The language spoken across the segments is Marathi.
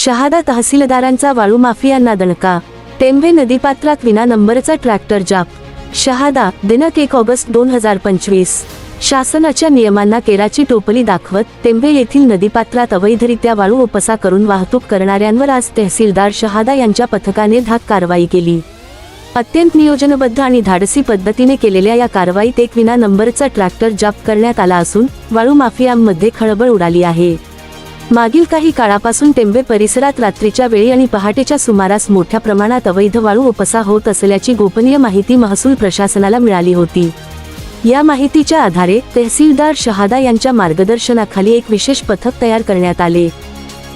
शहादा तहसीलदारांचा वाळू माफियांना दणका. टेंबे नदीपात्रात विना नंबरचा ट्रॅक्टर जाप. शहादा दिनांक एक ऑगस्ट दोन हजार पंचवीस. शासनाच्या नियमांना केराची टोपली दाखवत टेंबे येथील नदीपात्रात अवैधरित्या वाळू उपसा करून वाहतूक करणाऱ्यांवर आज तहसीलदार शहादा यांच्या पथकाने धाक कारवाई केली. अत्यंत नियोजनबद्ध आणि धाडसी पद्धतीने केलेल्या या कारवाईत एक विना नंबरचा ट्रॅक्टर जाप करण्यात आला असून वाळू माफियांमध्ये खळबळ उडाली आहे. मागील काही काळापासून टेंबे परिसरात रात्रीच्या वेळी आणि पहाटेच्या सुमारास मोठ्या प्रमाणात अवैध वाळू उपसा होत असल्याची गोपनीय माहिती महसूल प्रशासनाला मिळाली होती. या माहितीच्या आधारे तहसीलदार शहादा यांच्या मार्गदर्शनाखाली एक विशेष पथक तयार करण्यात आले.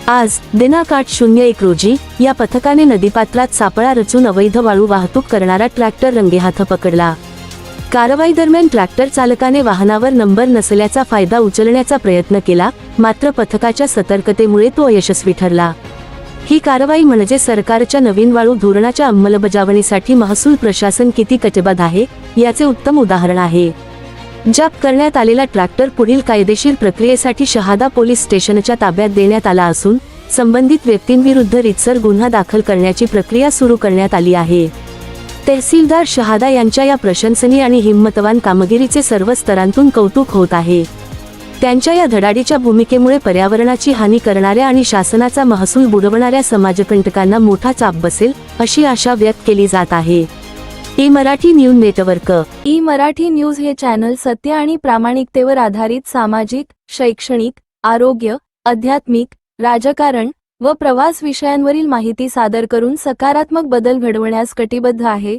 आज दिनांक आठ शून्य एक रोजी या पथकाने नदीपात्रात सापळा रचून अवैध वाळू वाहतूक करणारा ट्रॅक्टर रंगेहाथ पकडला. कारवाई दरम्यान ट्रॅक्टर चालकाने वाहनावर नंबर नसल्याचा फायदा उचलण्याचा प्रयत्न केला मात्र पथकाच्या सतर्कतेमुळे तो अयशस्वी ठरला. ही कारवाई म्हणजे सरकारच्या नवीन वाळू धोरणाच्या अंमलबजावणीसाठी महसूल प्रशासन किती कटिबद्ध आहे याचे उत्तम उदाहरण आहे. जप करण्यात आलेला ट्रॅक्टर पुढील कायदेशीर प्रक्रियेसाठी शहादा पोलीस स्टेशनच्या ताब्यात देण्यात आला असून संबंधित व्यक्तींविरुद्ध रितसर गुन्हा दाखल करण्याची प्रक्रिया सुरू करण्यात आली आहे. तहसीलदार शहादा यांच्या या प्रशंसनीय आणि हिंमतवान कामगिरीचे सर्व स्तरांतून कौतुक होत आहे. त्यांच्या या धडाडीच्या भूमिकेमुळे पर्यावरणाची हानी करणाऱ्या आणि शासनाचा महसूल बुडवणाऱ्या समाजकंटकांना मोठा चाप बसेल अशी आशा व्यक्त केली जात आहे. E Marathi news network. E Marathi news हे चॅनल सत्य आणि प्रामाणिकतेवर आधारित सामाजिक शैक्षणिक आरोग्य आध्यात्मिक राजकारण व प्रवास विषयांवरील माहिती सादर करून सकारात्मक बदल घडवण्यास कटिबद्ध आहे